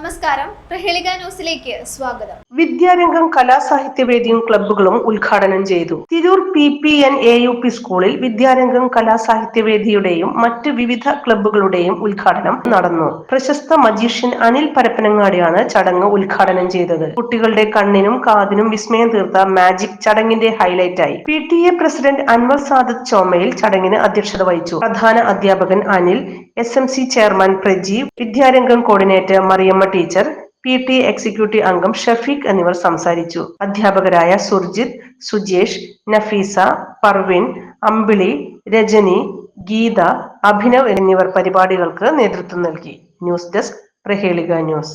നമസ്കാരം. പ്രഹേളിക ന്യൂസിലേക്ക് സ്വാഗതം. വിദ്യാരംഗം കലാസാഹിത്യവേദിയും ക്ലബ്ബുകളും ഉദ്ഘാടനം ചെയ്തു. Tirur P P N A U P സ്കൂളിൽ വിദ്യാരംഗം കലാസാഹിത്യവേദിയുടെയും മറ്റ് വിവിധ ക്ലബ്ബുകളുടെയും ഉദ്ഘാടനം നടന്നു. പ്രശസ്ത മജീഷ്യൻ അനിൽ പരപ്പനങ്ങാടിയാണ് ചടങ്ങ് ഉദ്ഘാടനം ചെയ്തത്. കുട്ടികളുടെ കണ്ണിനും കാതിനും വിസ്മയം തീർത്ത മാജിക് ചടങ്ങിന്റെ ഹൈലൈറ്റായി. P T A president Anwar Sadath ചോമയിൽ ചടങ്ങിന് അധ്യക്ഷത വഹിച്ചു. പ്രധാന അധ്യാപകൻ Anil S M C chairman Prajeev Vidyarangam coordinator Mariyamma teacher P T executive അംഗം ഷഫീഖ് എന്നിവർ സംസാരിച്ചു. അധ്യാപകരായ സുർജിത് സുജേഷ് നഫീസ പർവിൻ അമ്പിളി രജനി ഗീത അഭിനവ് എന്നിവർ പരിപാടികൾക്ക് നേതൃത്വം നൽകി. News desk Prahelika news.